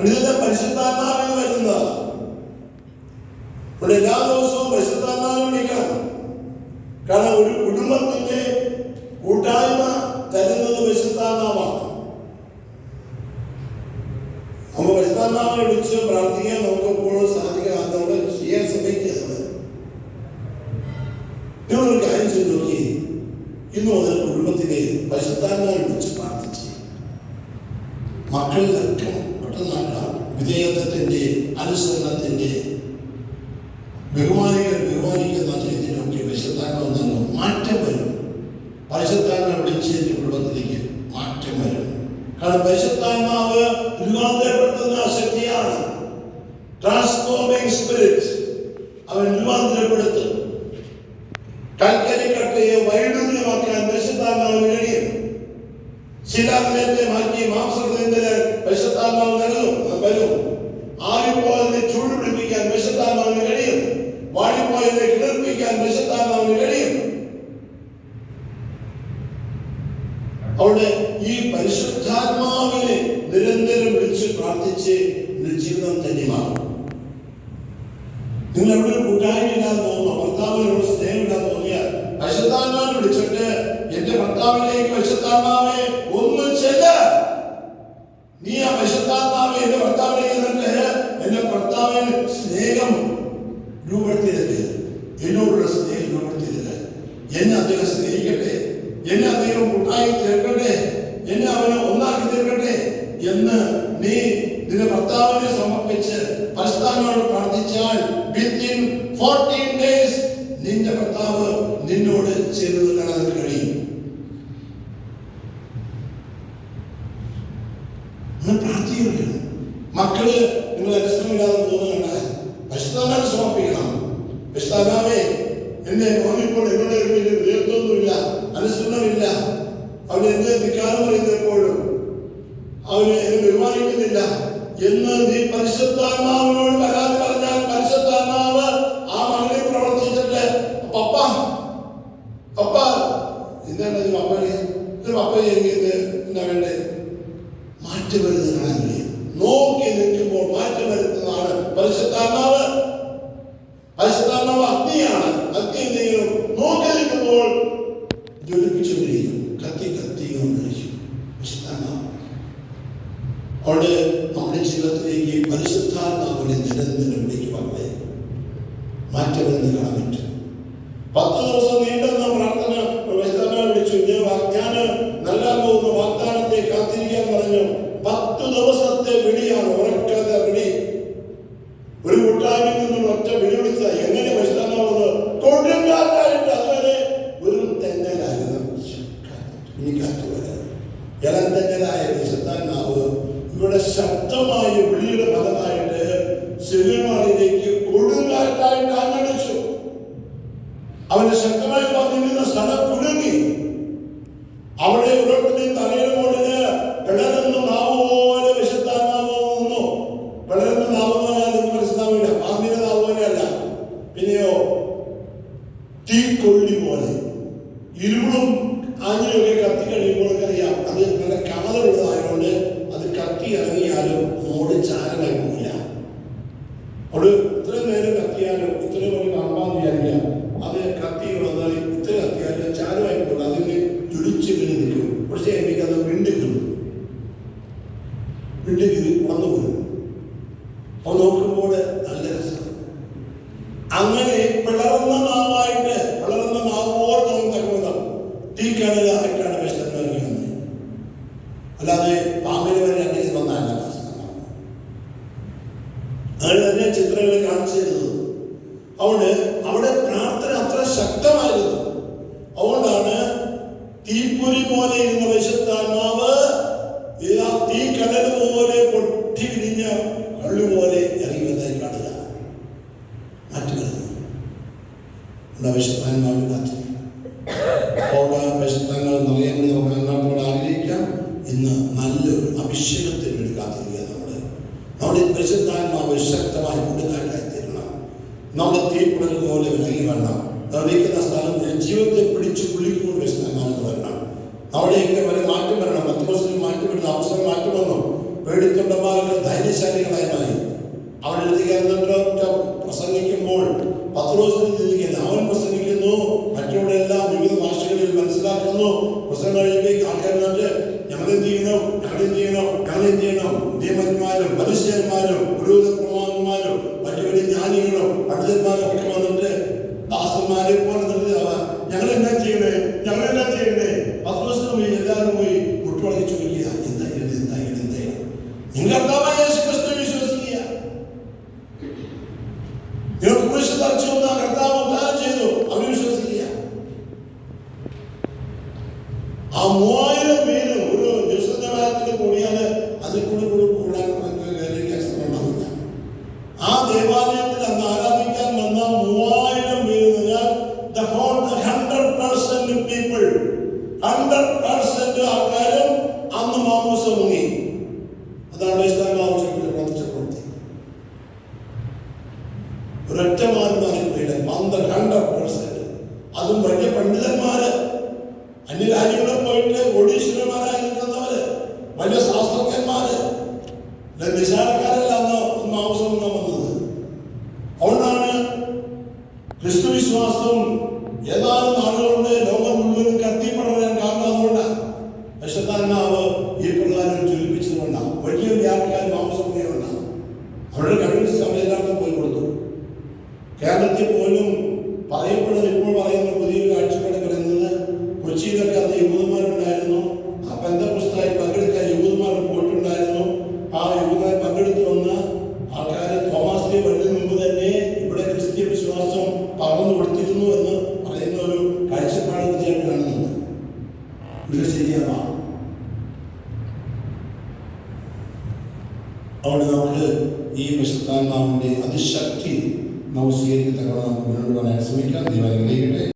ഇതെല്ലാം പരിശുദ്ധാത്മാവിൽ വരുന്നത്. ഇവിടെ എല്ലാ ദിവസവും പരിശുദ്ധാത്മാവിനെ വിളിക്കണം. കാരണം ഒരു കുടുംബത്തിന്റെ കൂട്ടായ്മ തരുന്നത് പരിശുദ്ധാത്മാവാണ്. നമ്മൾ പരിശുദ്ധാത്മാവിനെ വിളിച്ച് പ്രാർത്ഥിക്കാൻ നോക്കുമ്പോൾ സാധിക്കണം. നമ്മൾ ചെയ്യാൻ ശ്രമിക്കുന്നത് നിങ്ങളൊരു കാര്യം ചെയ്ത് നോക്കി. ഇന്ന് മുതൽ കുടുംബത്തിലെ പരിശുദ്ധാത്മാവിനെ വിളിച്ച് പ്രാർത്ഥിച്ച് മക്കളിലൊക്കെ പെട്ടെന്നാക്കാം വിധേയത്വത്തിന്റെ അനുസരണത്തിന്റെ ബഹുമാനികൾ ബഹുമാനിക്കുന്ന രീതിയിലൊക്കെ പരിശുദ്ധാത്മാവ് നൽകും മാറ്റം വരും. പരിശുദ്ധാത്മാവ് വിളിച്ചതിന്റെ കുടുംബത്തിലേക്ക് മാറ്റം വരും. കാരണം പരിശുദ്ധാത്മാവ് രൂപാന്തരപ്പെടുത്തുന്ന ശക്തിയാണ്. ട്രാൻസ്ഫോമിംഗ് സ്പിരിറ്റ് അവൻ രൂപാന്തരപ്പെടുത്തും കൽക്കരി കട്ടയെ വൈഡൂര്യമാക്കാൻ പരിശുദ്ധാത്മാവ് കഴിയും ശിലാഗ്രഹത്തെ മാറ്റി മാംസത്തിന്റെ വിശത്താത്മാവ് നൽകും വരും. ആറിപ്പോയതിനെ ചൂട് പിടിപ്പിക്കാൻ പരിശുദ്ധാത്മാവിന് കഴിയും. വാടിപ്പോയതിനെ കിളിർപ്പിക്കാൻ വിശത്താത്മാവിന് കഴിയും. അവിടെ ഈ പരിശുദ്ധാത്മാവിനെ നിരന്തരം വിളിച്ച് പ്രാർത്ഥിച്ച് ജീവിതം തന്നെ മാറും നിങ്ങൾ എവിടെ ഒരു കൂട്ടായ്മ ഇല്ലാതെ തോന്നുന്നു ഭർത്താവിനോട് സ്നേഹം ഇല്ലാതെ തോന്നിയാൽ പരിശുദ്ധാത്മാവിനെ വിളിച്ചിട്ട് എന്റെ ഭർത്താവിലേക്ക് പരിശുദ്ധാത്മാവെ ഒന്ന് ചെല്ല നീ ആ പരിശുദ്ധാത്മാവെ എന്റെ ഭർത്താവിലേക്ക് എന്നിട്ട് എന്റെ ഭർത്താവിന് സ്നേഹം രൂപപ്പെടുത്തിയത് എന്നോടുള്ള സ്നേഹം രൂപപ്പെടുത്തിയത് എന്നെ അദ്ദേഹം സ്നേഹിക്കട്ടെ? എന്നെ അദ്ദേഹം കൂട്ടായി തീർക്കട്ടെ എന്നെ അവനെ ഒന്നാക്കി തീർക്കട്ടെ? എന്ന് നീ നിന്റെ ഭർത്താവിനെ സമർപ്പിച്ച് പരിസ്ഥാനോട് പ്രാർത്ഥിച്ചാൽ വിത്തിൻ ഫോർട്ടീൻ ഡേയ്സ് നിന്റെ ഭർത്താവ് നിന്നോട് ചെയ്തത് കാണാൻ കഴിയും. പ്രാർത്ഥിക്കുകയാണ്. മക്കൾ നിങ്ങൾ അനുസരണമില്ലാതെ പോകുന്നുണ്ട്. പരിശുദ്ധാനാണ് സമർപ്പിക്കണം. പരിശുദ്ധാനാവേ എന്നെ മോനിപ്പോൾ എന്നോട് വലിയ ഉയർത്തൊന്നുമില്ല അനുസരണമില്ല. അവന് എന്ത് ധിക്കാരം പറയുന്നത് എപ്പോഴും. അവന് എന്നെ ബഹുമാനിക്കുന്നില്ല. എന്ന് നീ പരിശുദ്ധാത്മാവിനോട് പരാതി പറഞ്ഞാൽ പരിശുദ്ധാത്മാവ് ആ മകളിൽ പ്രവർത്തിച്ചിട്ട് പപ്പ പപ്പ എന്താണ് ഈ പപ്പനെ ഇത് പപ്പ എന്താ വേണ്ടേ? മാറ്റി വരുന്നത് കാണാൻ കഴിയും നോക്കി നിൽക്കുമ്പോൾ മാറ്റം വരുത്തുന്നതാണ് പരിശുദ്ധാത്മാവ്. പരിശുദ്ധാത്മാവ് അഗ്നിയാണ്. അഗ്നി എന്തെങ്കിലും നോക്കി നിൽക്കുമ്പോൾ ജ്വലിപ്പിച്ചുകൊണ്ടിരിക്കും കത്തി കത്തി കൊണ്ടിരിക്കും പരിശുദ്ധാത്മാവ്. അവിടെ നമ്മുടെ ജീവിതത്തിലേക്ക് പരിശുദ്ധാത്മാവിനെ നിരന്തരം വിളിക്കുവാങ്ങളെ മാറ്റം വരുന്നത് കാണാൻ പറ്റും പത്ത് ദിവസം അവന്റെ ശക്തമായി പറഞ്ഞിരുന്ന സ്ഥലം കുലുങ്ങി അവിടെ ഉടനെ തലയുടെ മുകളിൽ പിളരുന്ന നാവ് പോലെ വിശുദ്ധാത്മാവ് നിന്നു പിളരുന്ന നാവ് എന്ന് പറഞ്ഞാൽ നിങ്ങൾക്ക് മനസ്സിലാവില്ല പാമ്പിന്റെ നാവ് പോലെയല്ല പിന്നെയോ തീക്കൊള്ളി പോലെ. ഇരുളും ആഞ്ഞിലൊക്കെ കത്തി കഴിയുമ്പോൾ അറിയാം അത് നല്ല അത് കത്തി ഇറങ്ങിയാലും മോട് ചാരമായി പോകില്ല വിണ്ടിക്ക് വന്നു പോകും നോക്കുമ്പോൾ നല്ല രസം. അങ്ങനെ പിളർന്ന മാവായിട്ട് പിളർന്ന മാവോട് നമുക്ക് തക്കവണ്ണം തീക്കടലായിട്ടാണ് വിഷം നൽകുന്നത്? അല്ലാതെ പാമ്പിന് വരെ അന്വേഷിച്ച് വന്നതല്ല വാസ്തവം. അങ്ങനെ തന്നെ ചിത്രങ്ങൾ കാണിച്ചു അതുകൊണ്ട് അവിടെ വിശുദ്ധങ്ങൾ നിറയാൻ നമുക്ക് ആഗ്രഹിക്കാം ഇന്ന് നല്ലൊരു അഭിഷേകത്തിന് വേണ്ടി കാത്തിരിക്കുക നമ്മൾ നമ്മുടെ പരിശുദ്ധാത്മാവ് ശക്തമായി കൊടുക്കാനായി തീരണം നമ്മുടെ തീപ്പുടൽ പോലെ വിലങ്ങി വേണം നിർമ്മിക്കുന്ന സ്ഥലം ജീവിതത്തെ പിടിച്ചു കുളിക്കുമ്പോൾ വിശുദ്ധാത്മാവെന്ന് വരണം അവിടെയൊക്കെ വരെ മാറ്റം വരണം. പത്ത് ദിവസത്തിൽ മാറ്റം വരുന്ന അവസരം മാറ്റം വന്നു. പേടിത്തൊണ്ടമാരുടെ ധൈര്യശാലികളായി മാറി. അവിടെ പ്രസംഗിക്കുമ്പോൾ പത്ത് ചിന്തിക്കുന്നു അവൻ പ്രസംഗിക്കുന്നു. തറച്ചു വന്ന കർത്താവ് ഉദ്ധാരം ചെയ്തു. അവർ വിശ്വസിക്കുക. ആ മൂവായിരം പേര് ഒരു ദിവസത്തിന്റെ കൂടിയാൽ അതിൽ കൂടി കൂടി കൂടാൻ ആ ദേവാലയത്തിൽ അന്ന് ആരാധിക്കാൻ അല്ല നിശാരക്കാരല്ല അന്ന് മാംസം വന്നത് അതുകൊണ്ടാണ് ക്രിസ്തു ഏതാനും നാളുകൊണ്ട് ലോകം മുഴുവൻ കത്തിപ്പടരാൻ കാരണം അതുകൊണ്ടാണ് ഈ പ്രധാനം ജ്വലിപ്പിച്ചതുകൊണ്ടാണ് വലിയ വ്യാഖ്യാനം കൊണ്ടാണ് അവരുടെ കമ്മ്യൂണിസ്റ്റ് സംവിധാനം പോയി കൊടുത്തു. കേരളത്തിൽ പോലും ഇത് ശരിയാവാം അവിടെ നമുക്ക് ഈ വിശുദ്ധാത്മാവിന്റെ അതിശക്തി നമുക്ക് സ്വീകരിക്കത്തക്ക നമുക്ക് മുന്നോട്ട് പറയാൻ ശ്രമിക്കാം. ദൈവം